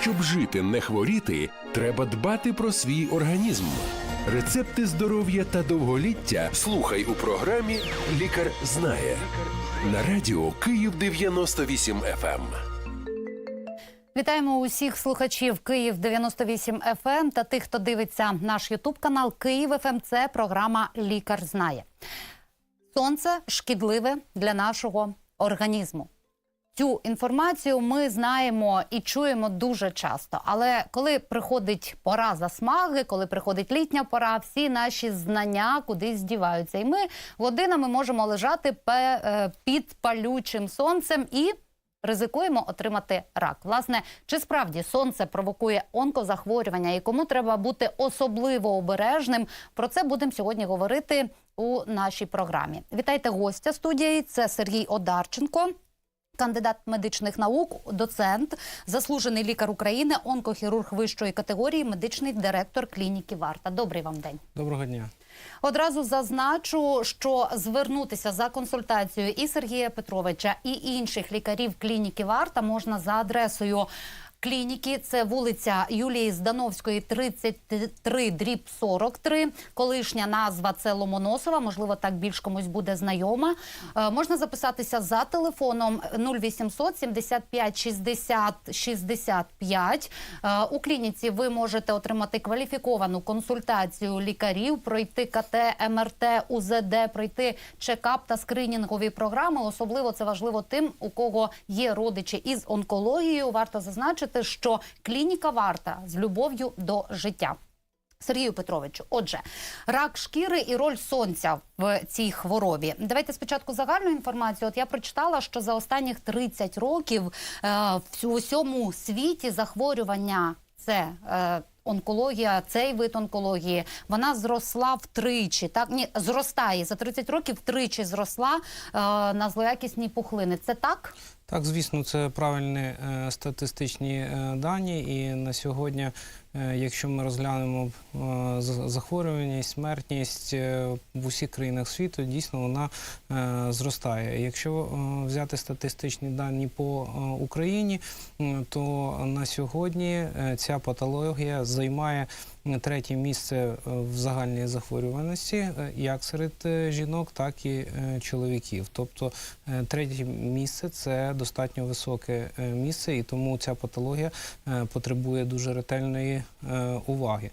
Щоб жити, не хворіти, треба дбати про свій організм. Рецепти здоров'я та довголіття слухай у програмі Лікар знає на радіо Київ 98 FM. Вітаємо усіх слухачів Київ 98 FM та тих, хто дивиться наш Ютуб канал Київ ФМ. Це програма Лікар знає. Сонце шкідливе для нашого організму. Цю інформацію ми знаємо і чуємо дуже часто. Але коли приходить пора засмаги, коли приходить літня пора, всі наші знання кудись діваються. І ми годинами можемо лежати е, під палючим сонцем і ризикуємо отримати рак. Власне, чи справді сонце провокує онкозахворювання і кому треба бути особливо обережним? Про це будемо сьогодні говорити у нашій програмі. Вітайте гостя студії. Це Сергій Одарченко. Кандидат медичних наук, доцент, заслужений лікар України, онкохірург вищої категорії, медичний директор клініки Варта. Добрий вам день. Доброго дня. Одразу зазначу, що звернутися за консультацією і Сергія Петровича, і інших лікарів клініки Варта можна за адресою. Клініки це вулиця Юлії Здановської, 33, дріб 43. Колишня назва це Ломоносова. Можливо, так більш комусь буде знайома. Е, можна записатися за телефоном 0800 75 60 65. Е, у клініці ви можете отримати кваліфіковану консультацію лікарів, пройти КТ, МРТ, УЗД, пройти чекап та скринінгові програми. Особливо це важливо тим, у кого є родичі із онкологією. Варто зазначити, що клініка варта з любов'ю до життя. Сергію Петровичу, отже, рак шкіри і роль сонця в цій хворобі. Давайте спочатку загальну інформацію. От я прочитала, що за останніх 30 років е, в усьому світі захворювання це. Е, Онкологія, цей вид онкології, вона зросла втричі. Так ні, зростає за 30 років втричі зросла е, на злоякісні пухлини. Це так? Так, звісно, це правильні е, статистичні е, дані, і на сьогодні, якщо ми розглянемо е, захворюваність, смертність е, в усіх країнах світу, дійсно вона е, зростає. Якщо е, взяти статистичні дані по е, Україні, то на сьогодні е, ця патологія займає третє місце е, в загальній захворюваності, е, як серед е, жінок, так і чоловіків. Тобто третє місце це достатньо високе місце, і тому ця патологія потребує дуже ретельної уваги.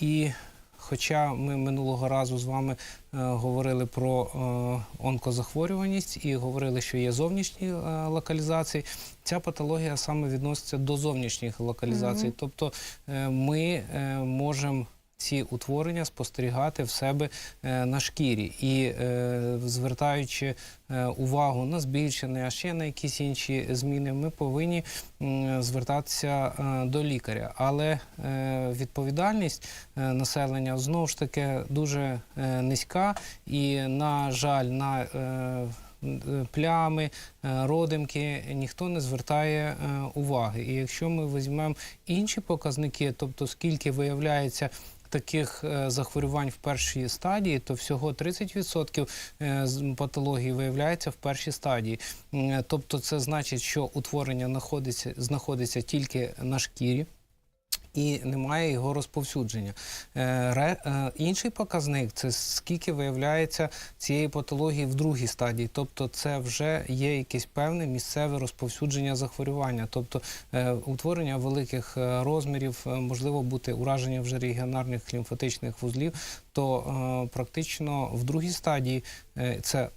І Хоча ми минулого разу з вами е, говорили про е, онкозахворюваність і говорили, що є зовнішні е, локалізації, ця патологія саме відноситься до зовнішніх локалізацій. Тобто е, ми е, можемо ці утворення спостерігати в себе е, на шкірі і е, звертаючи е, увагу на збільшення, а ще на якісь інші зміни, ми повинні звертатися до лікаря. Але відповідальність населення знову ж таки дуже низька, і на жаль, на плями, родимки ніхто не звертає уваги. І якщо ми візьмемо інші показники, тобто скільки виявляється таких е, захворювань в першій стадії, то всього 30% е, патології виявляється в першій стадії. Е, Тобто, це значить, що утворення знаходиться, знаходиться тільки на шкірі. І немає його розповсюдження. Е, ре- е, інший показник це скільки виявляється цієї патології в другій стадії. Тобто, це вже є якесь певне місцеве розповсюдження захворювання, тобто е, утворення великих розмірів, можливо бути ураження вже регіонарних лімфатичних вузлів. То практично в другій стадії це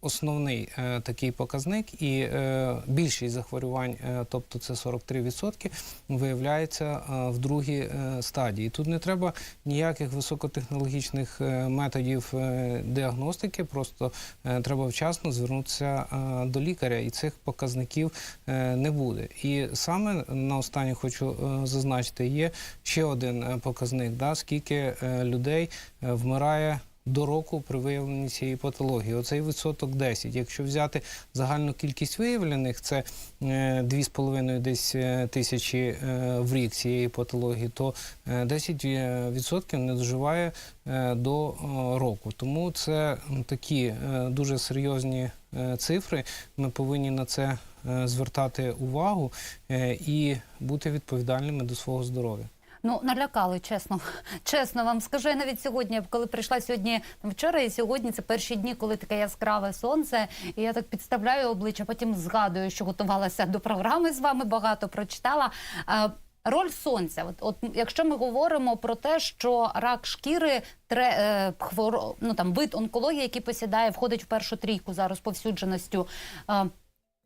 основний е, такий показник, і е, більшість захворювань, е, тобто це 43%, виявляється е, в другій е, стадії. Тут не треба ніяких високотехнологічних е, методів е, діагностики, просто е, треба вчасно звернутися е, до лікаря, і цих показників е, не буде. І саме на останнє хочу е, зазначити, є ще один е, показник, да, скільки е, людей е, вмирає до року при виявленні цієї патології. Оцей відсоток 10. Якщо взяти загальну кількість виявлених, це е, 2,5 десь е, тисячі е, в рік цієї патології, то е, 10% не доживає е, до е, року. Тому це такі е, дуже серйозні е, цифри. Ми повинні на це е, звертати увагу е, і бути відповідальними до свого здоров'я. Ну, налякали, чесно. Чесно вам скажу, я навіть сьогодні, коли прийшла сьогодні вчора і сьогодні, це перші дні, коли таке яскраве сонце, і я так підставляю обличчя, потім згадую, що готувалася до програми з вами, багато прочитала. Е, Роль сонця, от, от якщо ми говоримо про те, що рак шкіри тре, е, хворо, ну там вид онкології, який посідає, входить в першу трійку за розповсюдженістю. Е,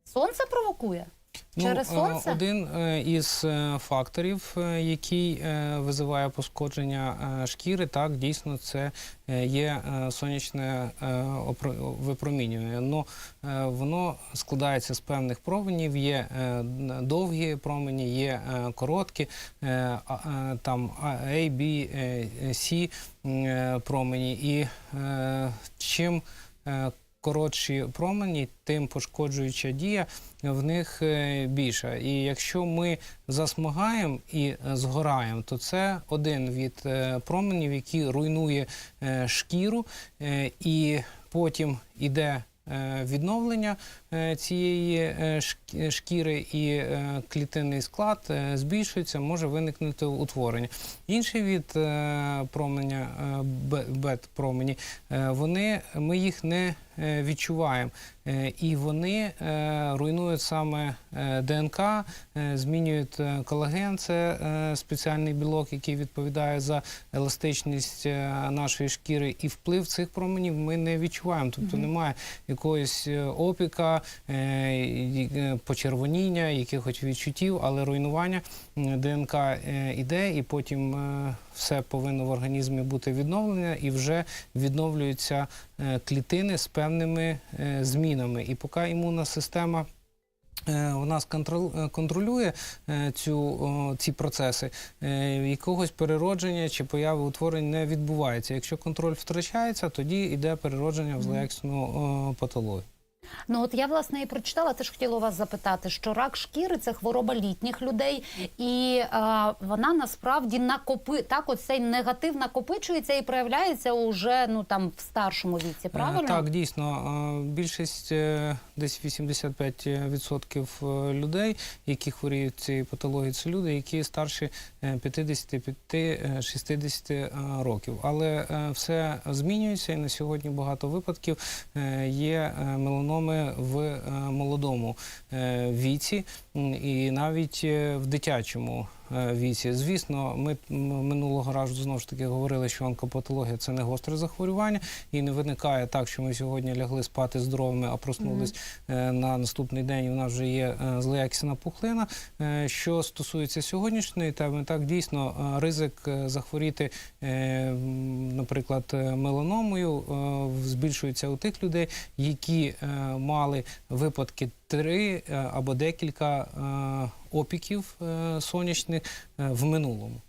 сонце провокує через Ну, е, сонце. Один е, із е, факторів, який визиває пошкодження шкіри, так дійсно це є сонячне випромінювання. Е, воно складається з певних променів. Є довгі промені, є короткі, там A, B, C промені. І чим коротші промені, тим пошкоджуюча дія в них е, більша. І якщо ми засмагаємо і е, згораємо, то це один від е, променів, який руйнує шкіру, і потім іде. Відновлення цієї шкіри і клітинний склад збільшується, може виникнути утворення. Інший від променя, бет-промені, вони, ми їх не відчуваємо. Е, І вони е, руйнують саме е, ДНК, е, змінюють е, колаген, це е, спеціальний білок, який відповідає за еластичність е, нашої шкіри. І вплив цих променів ми не відчуваємо. Тобто немає якогось е, опіка, е, е, почервоніння, якихось відчуттів, але руйнування ДНК е, іде, і потім е, все повинно в організмі бути відновлене, і вже відновлюються е, клітини з певними е, змінами. І поки імунна система. вона У нас е, контролює е, цю, ці процеси, е, якогось переродження чи появи утворень не відбувається. Якщо контроль втрачається, тоді йде переродження в злоякісну патологію. Ну от я власне і прочитала, теж хотіла вас запитати, що рак шкіри це хвороба літніх людей, і е, вона насправді накопи так, оцей негатив накопичується і проявляється уже ну там в старшому віці. Е, Правильно? Так, дійсно. Е, Більшість е, десь 85% е, людей, які хворіють цією патологією, це люди, які старші е, 55-60 е, років. Але все змінюється, і на сьогодні багато випадків є е, меланоми в е, молодому е, віці, і навіть е, в дитячому віці. Звісно, ми минулого разу знову ж таки говорили, що онкопатологія це не гостре захворювання, і не виникає так, що ми сьогодні лягли спати здоровими, а проснулись е, на наступний день. і У нас вже є е, злоякісна пухлина. Е, Що стосується сьогоднішньої теми, так дійсно е, ризик е, захворіти, е, наприклад, е, меланомою е, збільшується у тих людей, які е, мали випадки три е, або декілька е, опіків е, сонячних е, в минулому.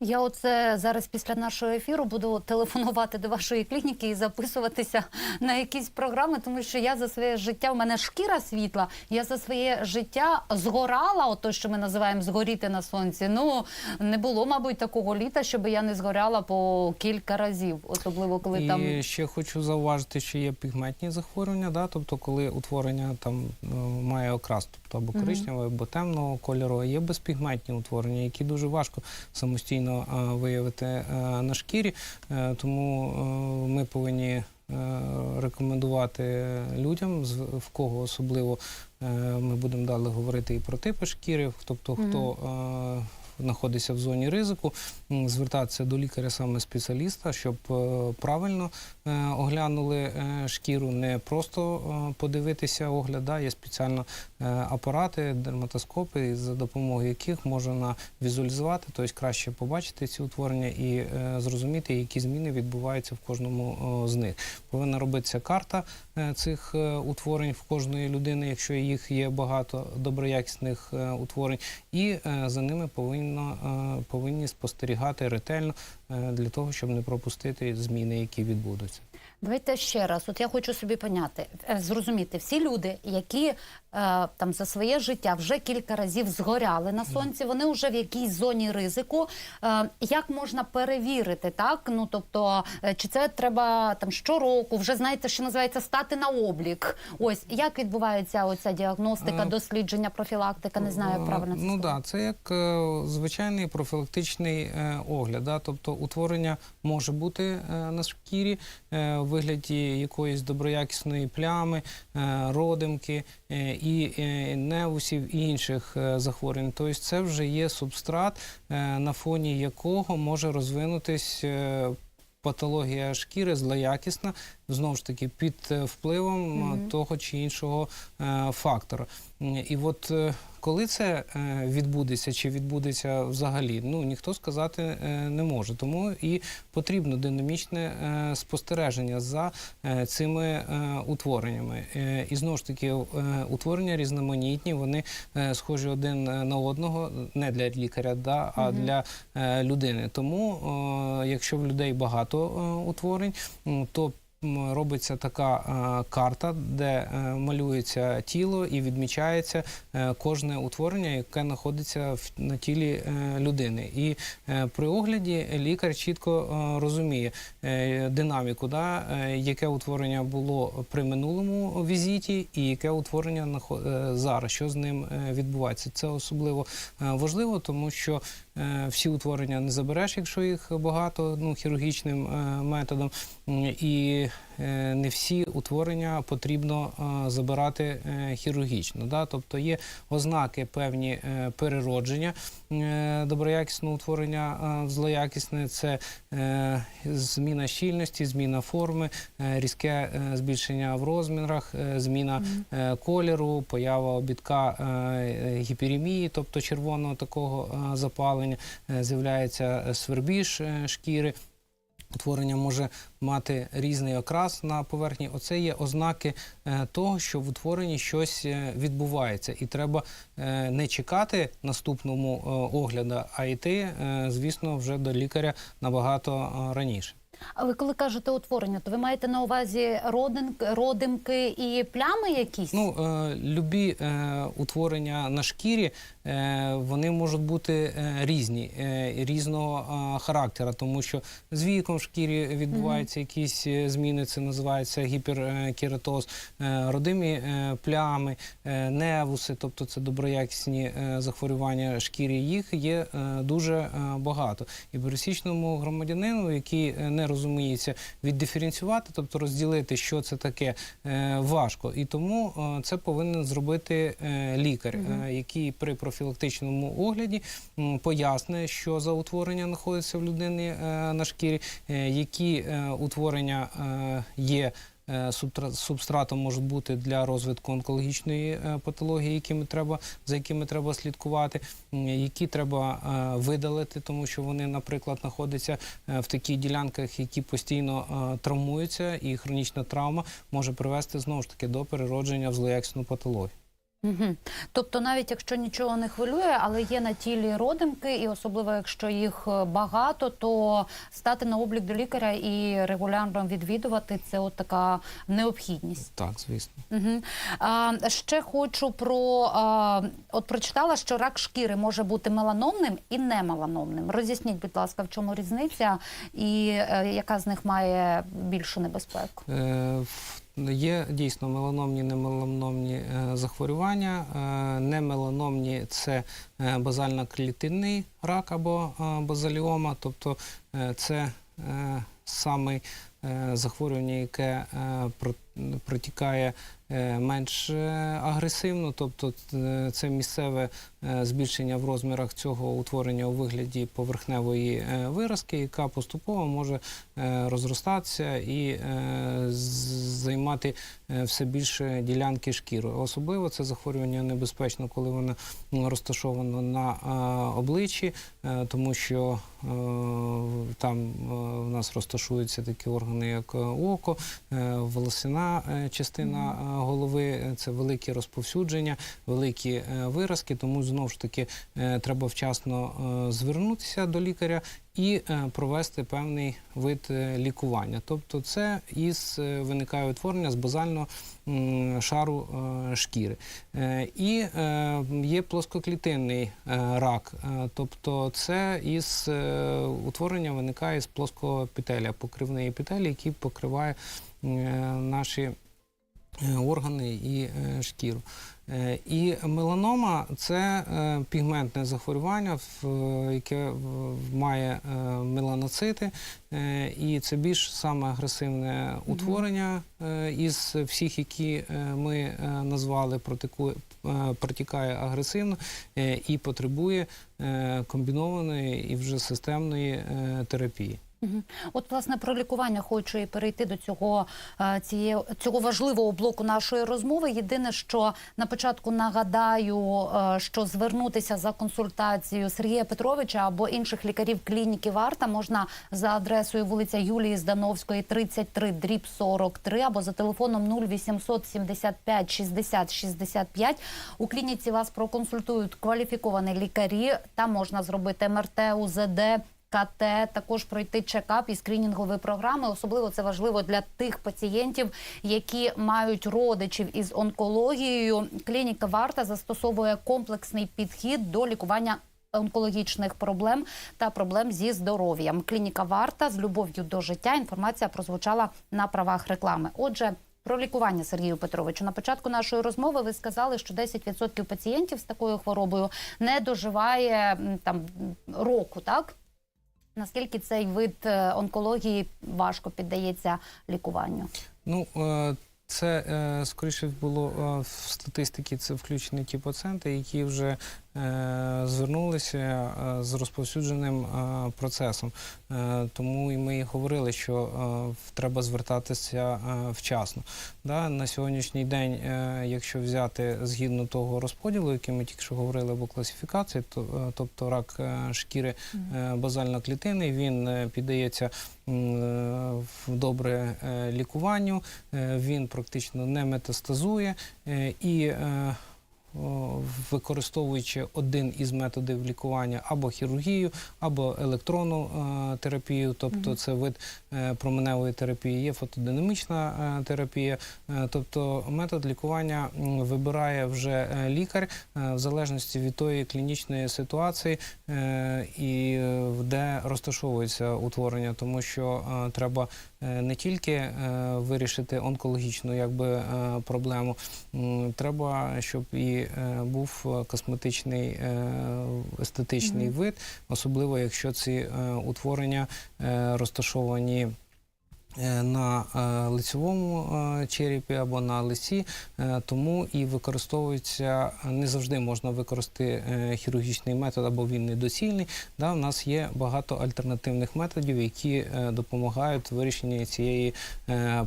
Я оце зараз після нашого ефіру буду телефонувати до вашої клініки і записуватися на якісь програми, тому що я за своє життя, в мене шкіра світла, я за своє життя згорала, ото що ми називаємо згоріти на сонці. Ну не було, мабуть, такого літа, щоб я не згоряла по кілька разів, особливо коли І там. ще хочу зауважити, що є пігментні захворювання, да? тобто коли утворення там е, має окрас, тобто або коричневого, або темного кольору, а є безпігментні утворення, які дуже важко самостійно е, виявити е, на шкірі. Е, Тому ми повинні рекомендувати людям, в кого особливо ми будемо далі говорити і про типи шкіри, тобто хто знаходиться в зоні ризику, звертатися до лікаря саме спеціаліста, щоб е, правильно е, оглянули е, шкіру, не просто подивитися огляд, да, є спеціально апарати, дерматоскопи, за допомогою яких можна візуалізувати, тобто краще побачити ці утворення і зрозуміти, які зміни відбуваються в кожному з них. Повинна робитися карта цих е, утворень в кожної людини, якщо їх є багато доброякісних е, утворень, і е, за ними повинно, е, повинні спостерігати ретельно е, для того, щоб не пропустити зміни, які відбудуться. Давайте ще раз. От я хочу собі поняти, е, зрозуміти всі люди, які е, там за своє життя вже кілька разів згоряли на сонці. Вони вже в якійсь зоні ризику. Е, як можна перевірити, так? Ну тобто, е, чи це треба там щороку, вже знаєте, що називається стати на облік? Ось як відбувається оця діагностика, Е, дослідження, профілактика? Не знаю, правильно це Ну да, це як звичайний профілактичний огляд. Да? Тобто утворення може бути на шкірі вигляді якоїсь доброякісної плями, е, родимки е, і е, невусів і інших захворювань. Тобто це вже є субстрат, на фоні якого може розвинутись. Патологія шкіри злоякісна, знову ж таки, під впливом е, Мгм. того чи іншого е, фактора. І от е, коли це е, відбудеться чи відбудеться взагалі, ну ніхто сказати е, не може. Тому і потрібно динамічне е, спостереження за цими утвореннями. І знову ж таки, утворення різноманітні, вони схожі один на одного, не для лікаря, да, а для людини. Тому, якщо в людей багато утворень, то робиться така е, карта, де е, малюється тіло і відмічається е, кожне утворення, яке знаходиться на тілі людини. І при огляді лікар чітко розуміє динаміку, да, яке утворення було при минулому візиті, і яке утворення зараз, що з ним відбувається. Це особливо важливо, тому що всі утворення не забереш, якщо їх багато, ну хірургічним е, методом. І е, не всі утворення потрібно е, забирати е, хірургічно. Да? Тобто є ознаки певні е, переродження е, доброякісного утворення е, в злоякісне. Це е, зміна щільності, зміна форми, е, різке е, збільшення в розмірах, е, зміна е, кольору, поява обідка е, е, гіперемії, тобто червоного такого е, запалення, е, з'являється свербіж е, шкіри. Утворення може мати різний окрас на поверхні. Оце є ознаки е, того, що в утворенні щось е, відбувається, і треба е, не чекати наступному огляду, а йти, звісно, вже до лікаря набагато раніше. А ви коли кажете утворення, то ви маєте на увазі родинки, родимки і плями якісь? Ну, е, любі е, утворення на шкірі е, вони можуть бути е, різні, е, різного е, характеру, тому що з віком в шкірі відбуваються якісь е, зміни, це називається гіперкератоз, е, родимі е, плями, е, невуси, тобто це доброякісні е, захворювання шкіри. Їх є е, дуже е, багато. І пересічному громадянину, який е, не розуміється віддиференціювати, тобто розділити, що це таке, е, важко. І тому е, це повинен зробити е, лікар, е, який при профілактичному огляді пояснює, що за утворення знаходиться в людини на шкірі, які утворення є. Е, Субстратом можуть бути для розвитку онкологічної е, патології, якими треба за якими треба слідкувати, які треба е, видалити, тому що вони, наприклад, знаходяться в таких ділянках, які постійно травмуються, і хронічна травма може привести знову ж таки до переродження в злоякісну патологію. Угу. Тобто, навіть якщо нічого не хвилює, але є на тілі родимки, і особливо якщо їх е, багато, то стати на облік до лікаря і регулярно відвідувати це от така необхідність. Так, звісно. Угу. А, ще хочу про а, от прочитала, що рак шкіри може бути меланомним і немеланомним. Роз'ясніть, будь ласка, в чому різниця і е, яка з них має більшу небезпеку? Е, Є дійсно меланомні, немеланомні е, захворювання. Е, Немеланомні це е, базально-клітинний рак або базаліома, тобто це саме захворювання, яке е, про- протікає е, менш е, агресивно, тобто е, це місцеве збільшення в розмірах цього утворення у вигляді поверхневої виразки, яка поступово може розростатися і займати все більше ділянки шкіри. Особливо це захворювання небезпечно, коли воно розташовано на обличчі, тому що там в нас розташуються такі органи, як око, волосина е, частина е, голови, е, це великі розповсюдження, великі виразки, тому знову ж таки треба вчасно звернутися до лікаря і провести певний вид лікування. Тобто, це із виникає утворення з базального шару шкіри. І є плоскоклітинний рак, тобто це із утворення виникає з плоского епітелія, покривної епітелії, який покриває наші е, органи і е, шкіру. Е, І меланома це е, пігментне захворювання, в- е, яке має е, меланоцити, е, і це більш саме агресивне утворення е, із всіх, які е, ми е, назвали, е, протікає агресивно е, і потребує е, комбінованої і вже системної е, терапії. От, власне, про лікування хочу і перейти до цього, е, цієї, цього важливого блоку нашої розмови. Єдине, що на початку нагадаю, е, що звернутися за консультацією Сергія Петровича або інших лікарів клініки Варта можна за адресою вулиця Юлії Здановської, 33, дріб 43, або за телефоном 0800 75 60 65. У клініці вас проконсультують кваліфіковані лікарі. Там можна зробити МРТ, УЗД. КТ, також пройти чекап і скринінгові програми. Особливо це важливо для тих пацієнтів, які мають родичів із онкологією. Клініка Варта застосовує комплексний підхід до лікування. Онкологічних проблем та проблем зі здоров'ям. Клініка Варта з любов'ю до життя. Інформація прозвучала на правах реклами. Отже, про лікування Сергію Петровичу на початку нашої розмови ви сказали, що 10% пацієнтів з такою хворобою не доживає там року, так? Наскільки цей вид е, онкології важко піддається лікуванню? Ну, е, це е, скоріше було в статистиці. Це включені ті пацієнти, які вже звернулися е, з розповсюдженим е, процесом. Е, Тому і ми і говорили, що е, треба звертатися е, вчасно. На сьогоднішній день, е, якщо взяти згідно того розподілу, який ми тільки що говорили, або класифікації, то, е, тобто рак е, шкіри е, базально-клітинний, він е, піддається е, в добре е, лікуванню, е, він практично не метастазує е, і е, використовуючи один із методів лікування або хірургію, або електронну е, терапію, тобто це вид е, променевої терапії, є фотодинамічна е, терапія, тобто метод лікування вибирає вже лікар в залежності від тої клінічної ситуації і де розташовується утворення, тому що треба не тільки е, вирішити онкологічну якби, е, проблему, треба, щоб і е, був косметичний косметичний е, естетичний вид, особливо якщо ці е, утворення е, розташовані. Е, На е, лицевому е, черепі або на лиці, е, тому і використовується не завжди можна використати хірургічний метод, або він недоцільний. Да, у нас є багато альтернативних методів, які допомагають вирішенні цієї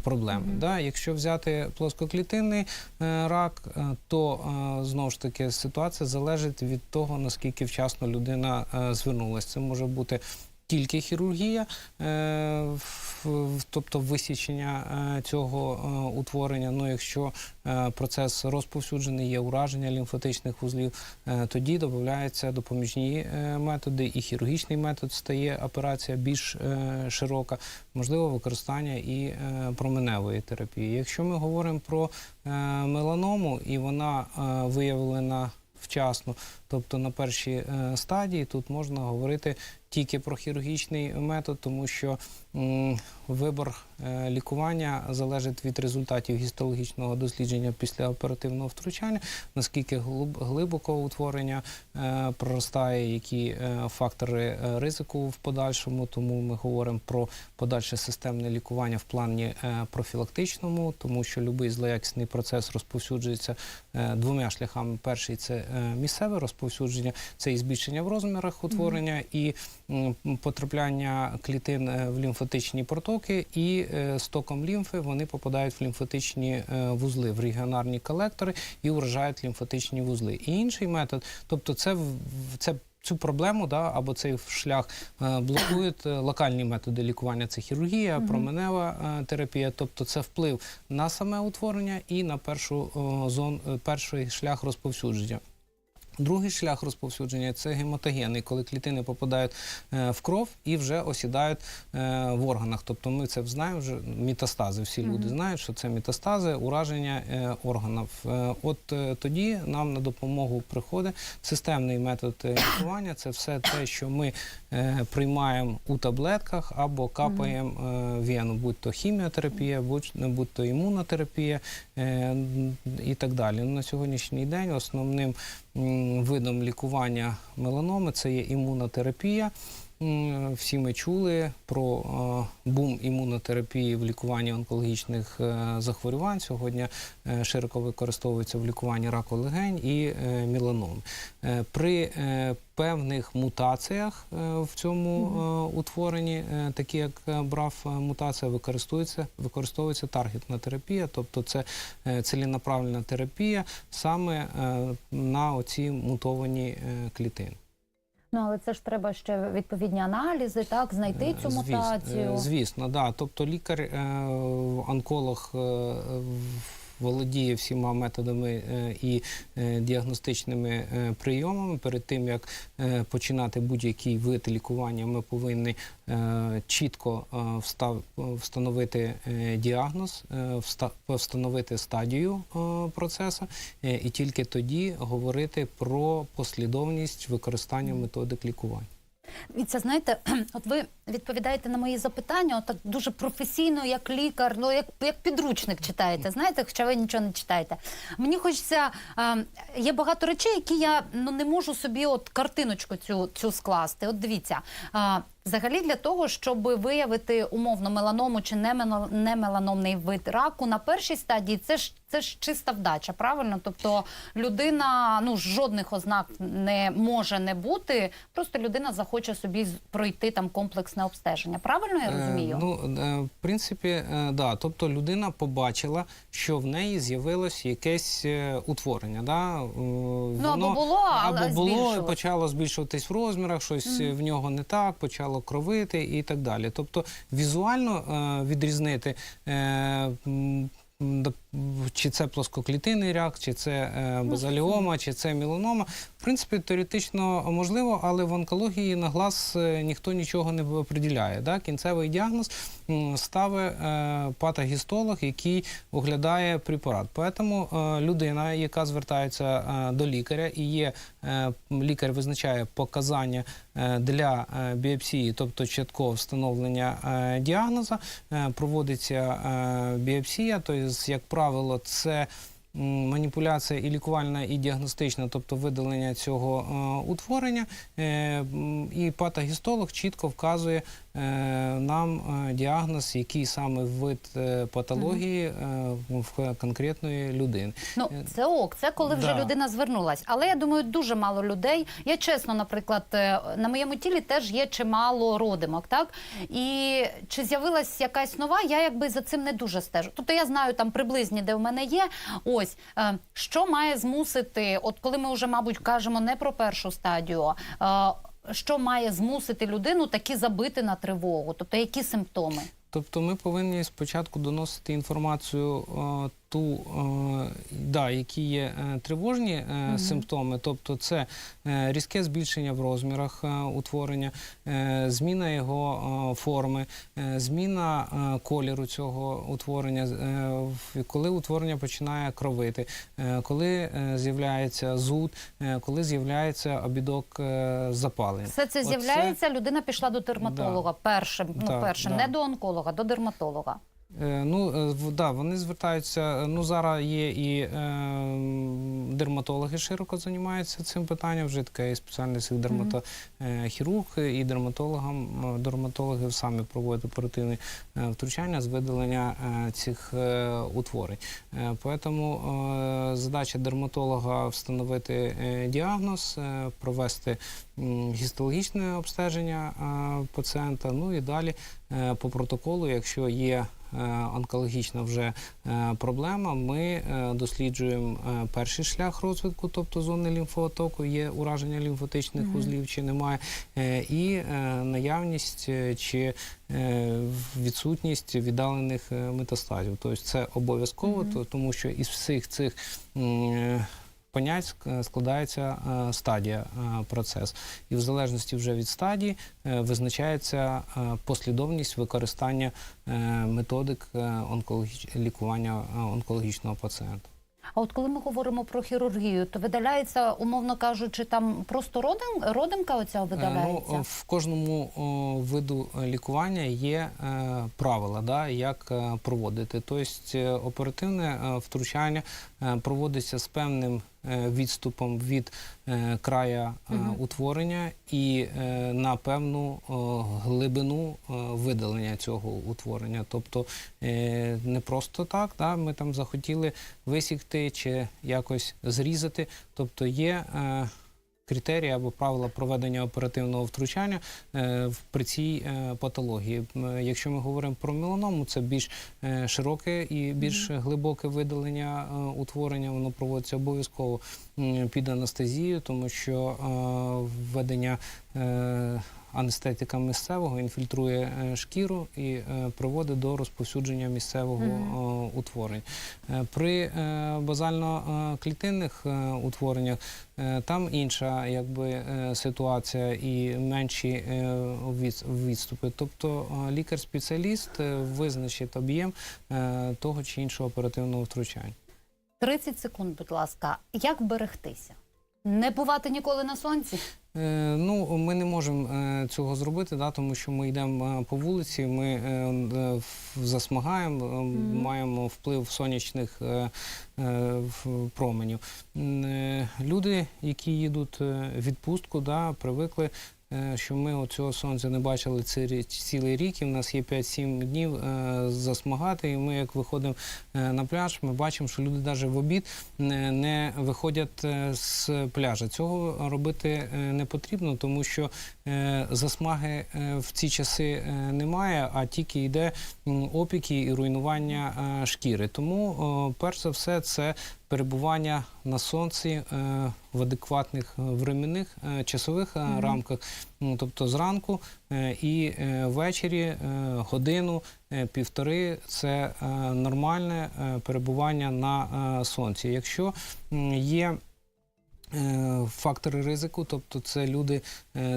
проблеми. Да, якщо взяти плоскоклітинний рак, то знову ж таки ситуація залежить від того, наскільки вчасно людина звернулася. Це може бути тільки хірургія, е, тобто висічення е, цього е, утворення. Ну, якщо процес розповсюджений, є ураження лімфатичних вузлів, тоді додаються допоміжні методи, і хірургічний метод стає операція більш широка, можливо, використання і променевої терапії. Якщо ми говоримо про меланому, і вона виявлена вчасно, тобто на першій стадії, тут можна говорити тільки про хірургічний метод, тому що вибор е, лікування залежить від результатів гістологічного дослідження після оперативного втручання, наскільки глиб- глибоко утворення е, проростає, які е, фактори ризику в подальшому. Тому ми говоримо про подальше системне лікування в плані профілактичному, тому що будь-який злоякісний процес розповсюджується двома шляхами. Перший це місцеве розповсюдження, це і збільшення в розмірах утворення, і потрапляння клітин е, в лімфатичні протоки, і е, стоком лімфи вони попадають в лімфатичні е, вузли, в регіонарні колектори і вражають лімфатичні вузли. І інший метод, тобто це це цю проблему да, або цей шлях блокують локальні методи лікування. Це хірургія, променева терапія, тобто це вплив на саме утворення і на першу зон, е, перший шлях розповсюдження. Другий шлях розповсюдження це гематогенний, коли клітини попадають е, в кров і вже осідають е, в органах. Тобто ми це знаємо вже метастази. Всі люди знають, що це метастази, ураження е, органів. От тоді нам на допомогу приходить системний метод лікування. Це все те, що ми приймаємо у таблетках або капаємо вену, будь то хіміотерапія, будь, то імунотерапія і так далі. Ну, на сьогоднішній день основним видом лікування меланоми це є імунотерапія. Всі ми чули про бум імунотерапії в лікуванні онкологічних е, захворювань. Сьогодні е, широко використовується в лікуванні раку легень і е, меланом. Е, При певних мутаціях в цьому утворенні, такі як брав мутація, використовується, використовується таргетна терапія, тобто це ціленаправлена терапія саме на оці мутовані клітини. Ну але це ж треба ще відповідні аналізи, так знайти цю Е, мутацію. е, Звісно, да. Тобто лікар, е, онколог е, володіє всіма методами е, і е, діагностичними е, прийомами. Перед тим як починати будь-який вид лікування, ми повинні чітко встановити діагноз, встановити стадію процесу, і тільки тоді говорити про послідовність використання методик лікування. І це знаєте, от ви відповідаєте на мої запитання, от так дуже професійно, як лікар, ну як, як підручник читаєте. Знаєте, хоча ви нічого не читаєте. Мені хочеться е, є багато речей, які я ну не можу собі от картиночку цю, цю скласти. От дивіться. е, Взагалі для того, щоб виявити умовно меланому чи не меланомний вид раку на першій стадії, це ж це ж чиста вдача, правильно? Тобто людина ну жодних ознак не може не бути. Просто людина захоче собі пройти там комплексне обстеження. Правильно я розумію? Е, ну, е, в принципі, е, да. Тобто людина побачила, що в неї з'явилось якесь е, утворення. Да? Ну, або було, але або було почало збільшуватись в розмірах, щось е, в нього не так, почало кровити і так далі. Тобто візуально е, відрізнити. Чи це плоскоклітинний рак, чи це е, базаліома, чи це міланома. В принципі, теоретично можливо, але в онкології на глаз е, ніхто нічого не определяє. Да? Кінцевий діагноз ставить е, патогістолог, який оглядає препарат. Тому людина, яка звертається до лікаря, і є лікар визначає показання для біопсії, тобто чіткого встановлення діагноза, проводиться біопсія, тобто, як правило, це маніпуляція і лікувальна, і діагностична, тобто видалення цього е, утворення. Е, і патогістолог чітко вказує нам е, діагноз, який саме вид е, патології е, в конкретної людини. Ну, це ок, це коли вже Да. людина звернулась. Але я думаю, дуже мало людей. Я чесно, наприклад, е, на моєму тілі теж є чимало родимок, так? І чи з'явилась якась нова, я якби за цим не дуже стежу. Тобто я знаю там приблизні, де в мене є. Ось е, що має змусити, от коли ми вже, мабуть, кажемо не про першу стадію. Що має змусити людину таки забити на тривогу? Тобто які симптоми? Тобто ми повинні спочатку доносити інформацію е, ту, е, да, які є е, тривожні е, симптоми, тобто це різке збільшення в розмірах утворення, зміна його форми, зміна кольору цього утворення, коли утворення починає кровити, коли з'являється зуд, коли з'являється обідок запалення. Все це з'являється. Людина пішла до дерматолога першим. Ну Да, першим, да. не до онколога, до дерматолога. Е, Ну, е, да, вони звертаються. е, Ну, зараз є і е, дерматологи широко займаються цим питанням. Вже така є спеціальність дерматохірург, і дерматологам дерматологи самі проводять оперативні втручання з видалення цих утворень. Тому е, задача дерматолога встановити діагноз, провести гістологічне обстеження пацієнта. Ну і далі по протоколу, якщо є онкологічна вже е, проблема, ми е, досліджуємо е, перший шлях розвитку, тобто зони лімфоотоку, є ураження лімфотичних вузлів чи немає, е, і е, наявність е, чи е, відсутність віддалених е, метастазів. Тобто це обов'язково, то- тому що із всіх цих е, понять складається е, стадія е, процес, і в залежності вже від стадії е, визначається е, послідовність використання е, методик е, онкологіч... лікування е, онкологічного пацієнта. А от коли ми говоримо про хірургію, то видаляється, умовно кажучи, там просто родим, родимка оця видаляється? Е, Ну, в кожному виду е, лікування є е, правила, да, як е, проводити. Тобто е, оперативне е, втручання е, проводиться з певним е, відступом від е, края е, утворення і е, на певну е, глибину е, видалення цього утворення. Тобто е, не просто так, да, ми там захотіли висікти чи якось зрізати. Тобто є. Критерії або правила проведення оперативного втручання е, при цій е, патології. Е, Якщо ми говоримо про меланому, це більш широке і більш глибоке видалення утворення. Воно проводиться обов'язково під анестезією, тому що введення анестетика місцевого інфільтрує е, шкіру і е, приводить до розповсюдження місцевого е, утворень. Е, При базально-клітинних утвореннях там інша якби, ситуація і менші відступи. Тобто лікар-спеціаліст визначить об'єм того чи іншого оперативного втручання. 30 секунд, будь ласка. Як берегтися? Не бувати ніколи на сонці? Е, Ну, ми не можемо е, цього зробити, да, тому що ми йдемо е, по вулиці, ми засмагаємо, mm -hmm. маємо вплив сонячних променів. Люди, які їдуть в відпустку, да, привикли. Е, Що ми оцього сонця не бачили цілий рік, і в нас є 5-7 днів е, засмагати. І ми, як виходимо е, на пляж, ми бачимо, що люди навіть в обід не, виходять з пляжа. Цього робити не потрібно, тому що засмаги в ці часи немає, а тільки йде опіки і руйнування шкіри. Тому, перш за все, це перебування на сонці е, в адекватних е, временних е, часових е, рамках, Ну, тобто зранку і ввечері годину, півтори це нормальне перебування на сонці. Якщо є фактори ризику, тобто це люди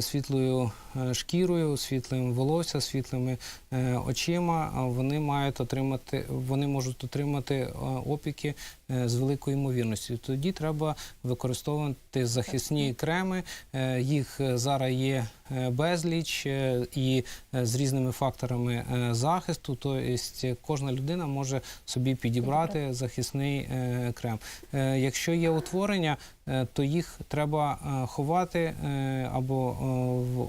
світлою шкірою, світлим волосся, світлими е, очима, вони мають отримати, вони можуть отримати е, опіки е, з великою ймовірністю. Тоді треба використовувати захисні креми. Е, Їх е, зараз є е, безліч е, і е, з різними факторами е, захисту. Тобто кожна людина може собі підібрати захисний е, крем. Е, Якщо є утворення, е, то їх треба е, ховати е, або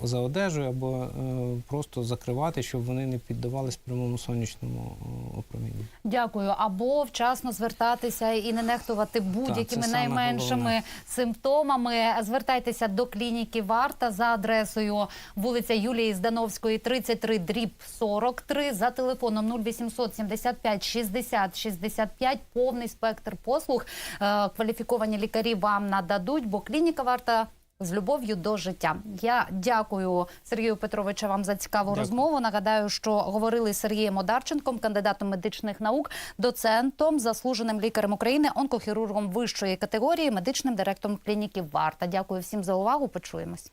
е, за одежею, або е, просто закривати, щоб вони не піддавались прямому сонячному е, опроміненню. Дякую. Або вчасно звертатися і не нехтувати будь-якими найменшими головне. симптомами. Звертайтеся до клініки Варта за адресою вулиця Юлії Здановської, 33, дріб 43, за телефоном 0800 75 60 65. Повний спектр послуг. Е, Кваліфіковані лікарі вам нададуть, бо клініка Варта. З любов'ю до життя я дякую Сергію Петровичу вам за цікаву Дякую. розмову. Нагадаю, що говорили з Сергієм Одарченком, кандидатом медичних наук, доцентом, заслуженим лікарем України, онкохірургом вищої категорії, медичним директором клініки Варта. Дякую всім за увагу. Почуємось.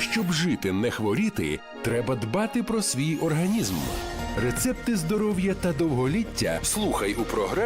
Щоб жити, не хворіти, треба дбати про свій організм. Рецепти здоров'я та довголіття слухай у програмі.